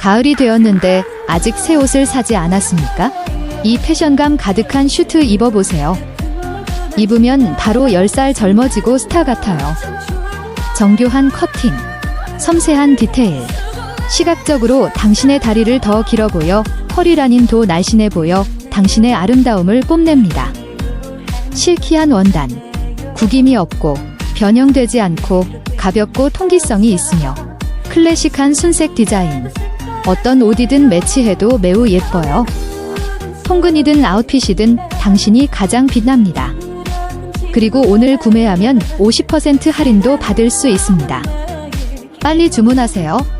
가을이 되었는데 아직 새 옷을 사지 않았습니까? 이 패션감 가득한 슈트 입어보세요. 입으면 바로 10살 젊어지고 스타 같아요. 정교한 커팅, 섬세한 디테일. 시각적으로 당신의 다리를 더 길어 보여 허리라인도 날씬해 보여 당신의 아름다움을 뽐냅니다. 실키한 원단, 구김이 없고 변형되지 않고 가볍고 통기성이 있으며 클래식한 순색 디자인. 어떤 옷이든 매치해도 매우 예뻐요. 통근이든 아웃핏이든 당신이 가장 빛납니다. 그리고 오늘 구매하면 50% 할인도 받을 수 있습니다. 빨리 주문하세요.